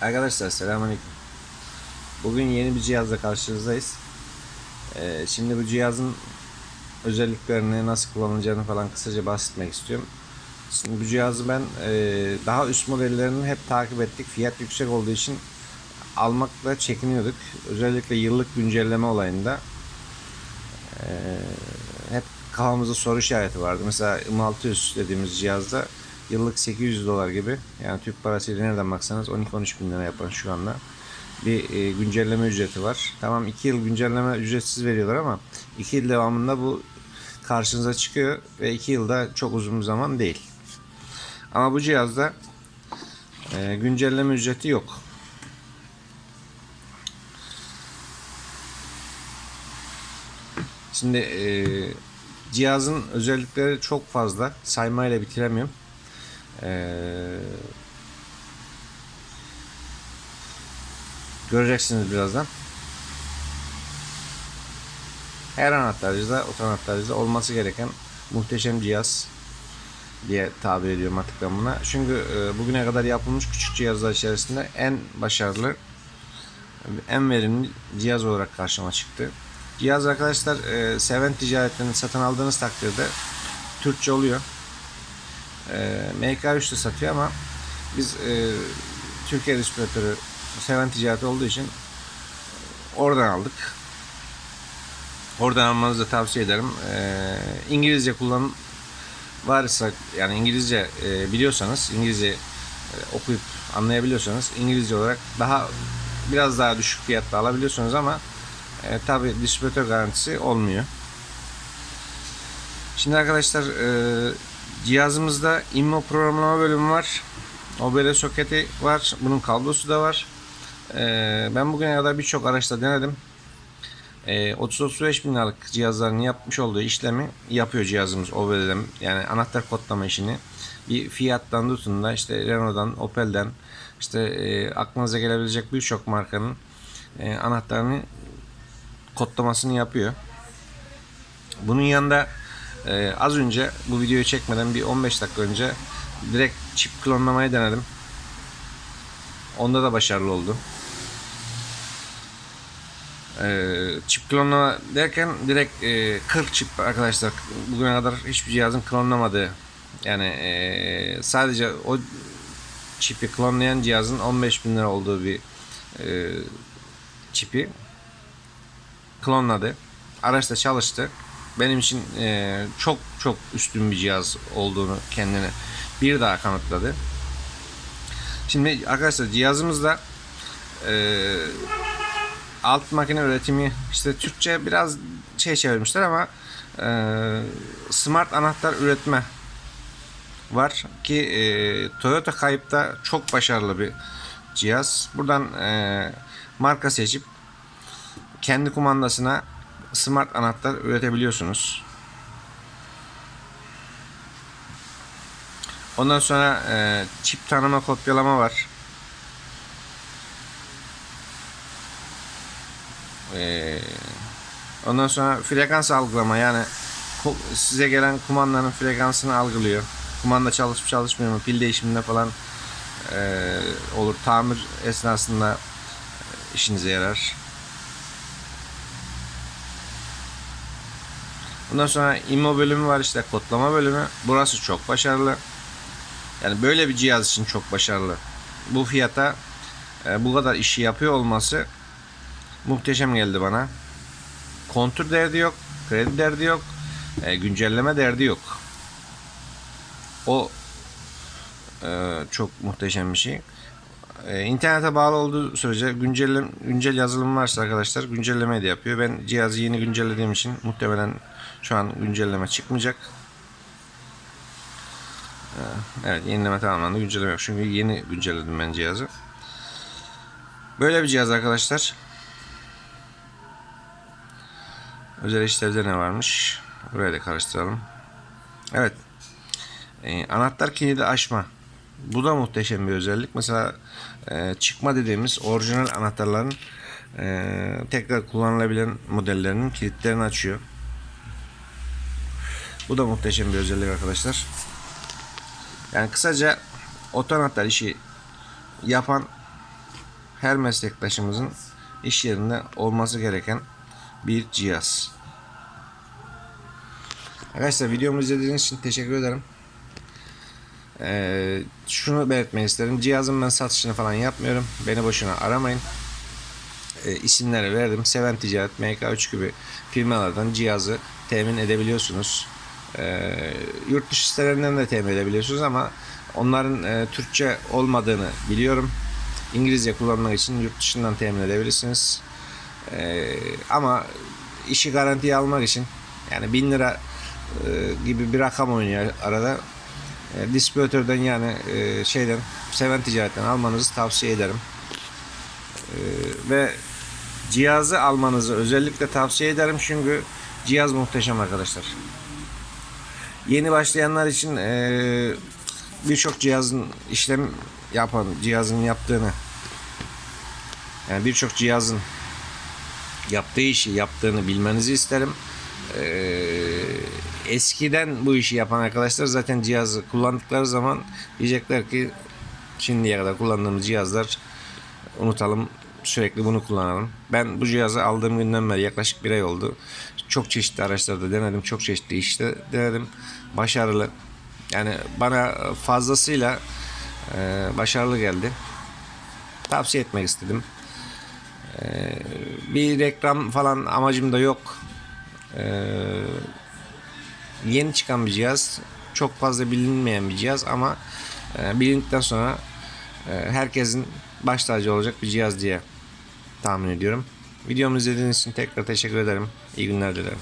Arkadaşlar selamünaleyküm. Bugün yeni bir cihazla karşınızdayız. Ee, şimdi bu cihazın özelliklerini nasıl kullanılacağını falan kısaca bahsetmek istiyorum. Şimdi bu cihazı ben e, daha üst modellerini hep takip ettik. Fiyat yüksek olduğu için almakla çekiniyorduk. Özellikle yıllık güncelleme olayında e, hep kafamızda soru işareti vardı. Mesela M600 dediğimiz cihazda yıllık 800 dolar gibi yani Türk parasıyla nereden baksanız 12-13 bin lira yapan şu anda bir e, güncelleme ücreti var. Tamam 2 yıl güncelleme ücretsiz veriyorlar ama 2 yıl devamında bu karşınıza çıkıyor ve 2 yılda çok uzun bir zaman değil. Ama bu cihazda e, güncelleme ücreti yok. Şimdi e, cihazın özellikleri çok fazla. Saymayla bitiremiyorum. E, göreceksiniz birazdan. Her anahtarcıda, otoanahtarcıda olması gereken muhteşem cihaz diye tabir ediyorum artık ben buna. Çünkü e, bugüne kadar yapılmış küçük cihazlar içerisinde en başarılı, en verimli cihaz olarak karşıma çıktı. Cihaz arkadaşlar e, seven ticaretlerini satın aldığınız takdirde Türkçe oluyor. E, MK3'te satıyor ama biz e, Türkiye distribütörü seven ticaret olduğu için oradan aldık. Oradan almanızı da tavsiye ederim. E, İngilizce kullanım varsa yani İngilizce e, biliyorsanız İngilizce e, okuyup anlayabiliyorsanız İngilizce olarak daha biraz daha düşük fiyatta alabiliyorsunuz ama e, tabi distribütör garantisi olmuyor. Şimdi arkadaşlar e, cihazımızda immo programlama bölümü var. OBD soketi var. Bunun kablosu da var. E, ben bugüne kadar birçok araçta denedim. E, 30-35 bin liralık cihazların yapmış olduğu işlemi yapıyor cihazımız OBD'den. Yani anahtar kodlama işini. Bir Fiat'tan tutun da işte Renault'dan, Opel'den işte e, aklınıza gelebilecek birçok markanın e, anahtarını kodlamasını yapıyor. Bunun yanında e, az önce bu videoyu çekmeden bir 15 dakika önce direkt çip klonlamayı denedim. Onda da başarılı oldu. E, çip klonlama derken direkt e, 40 çip arkadaşlar. Bugüne kadar hiçbir cihazın klonlamadığı yani e, sadece o çipi klonlayan cihazın 15 bin lira olduğu bir e, çipi klonladı. Araçta çalıştı. Benim için e, çok çok üstün bir cihaz olduğunu kendine bir daha kanıtladı. Şimdi arkadaşlar cihazımızda e, alt makine üretimi işte Türkçe biraz şey çevirmişler ama e, smart anahtar üretme var ki e, Toyota kayıpta çok başarılı bir cihaz. Buradan e, marka seçip kendi kumandasına smart anahtar üretebiliyorsunuz. Ondan sonra e, çip tanıma kopyalama var. E, ondan sonra frekans algılama yani size gelen kumandanın frekansını algılıyor. Kumanda çalışıp çalışmıyor mu pil değişiminde falan e, olur. Tamir esnasında işinize yarar. Bundan sonra immo bölümü var işte kodlama bölümü. Burası çok başarılı. Yani böyle bir cihaz için çok başarılı. Bu fiyata e, bu kadar işi yapıyor olması muhteşem geldi bana. Kontür derdi yok, kredi derdi yok, e, güncelleme derdi yok. O e, çok muhteşem bir şey. E, internete bağlı olduğu sürece güncel güncel yazılım varsa arkadaşlar güncelleme de yapıyor. Ben cihazı yeni güncellediğim için muhtemelen şu an güncelleme çıkmayacak. E, evet yenileme tamamlandı. Güncelleme yok. Çünkü yeni güncelledim ben cihazı. Böyle bir cihaz arkadaşlar. Özel işlevde ne varmış? Buraya da karıştıralım. Evet. E, anahtar kilidi açma. Bu da muhteşem bir özellik. Mesela e, çıkma dediğimiz orijinal anahtarların e, tekrar kullanılabilen modellerinin kilitlerini açıyor. Bu da muhteşem bir özellik arkadaşlar. Yani kısaca oto anahtar işi yapan her meslektaşımızın iş yerinde olması gereken bir cihaz. Arkadaşlar videomu izlediğiniz için teşekkür ederim. Ee, şunu belirtmek isterim. Cihazın ben satışını falan yapmıyorum. Beni boşuna aramayın. Ee, isimleri verdim. Seven Ticaret, MK3 gibi firmalardan cihazı temin edebiliyorsunuz. Ee, yurt dışı sitelerinden de temin edebiliyorsunuz ama onların e, Türkçe olmadığını biliyorum. İngilizce kullanmak için yurt dışından temin edebilirsiniz. Ee, ama işi garantiye almak için yani 1000 lira e, gibi bir rakam oynuyor arada. E, distribütörden yani e, şeyden seven ticaretten almanızı tavsiye ederim. E, ve cihazı almanızı özellikle tavsiye ederim çünkü cihaz muhteşem arkadaşlar. Yeni başlayanlar için e, birçok cihazın işlem yapan cihazın yaptığını yani birçok cihazın yaptığı işi yaptığını bilmenizi isterim. Ee, eskiden bu işi yapan arkadaşlar zaten cihazı kullandıkları zaman diyecekler ki şimdiye kadar kullandığımız cihazlar unutalım sürekli bunu kullanalım. Ben bu cihazı aldığım günden beri yaklaşık bir ay oldu. Çok çeşitli araçlarda denedim. Çok çeşitli işte denedim. Başarılı. Yani bana fazlasıyla e, başarılı geldi. Tavsiye etmek istedim. E, bir reklam falan amacım da yok. Ee, yeni çıkan bir cihaz. Çok fazla bilinmeyen bir cihaz ama e, bilindikten sonra e, herkesin baş tacı olacak bir cihaz diye tahmin ediyorum. Videomu izlediğiniz için tekrar teşekkür ederim. İyi günler dilerim.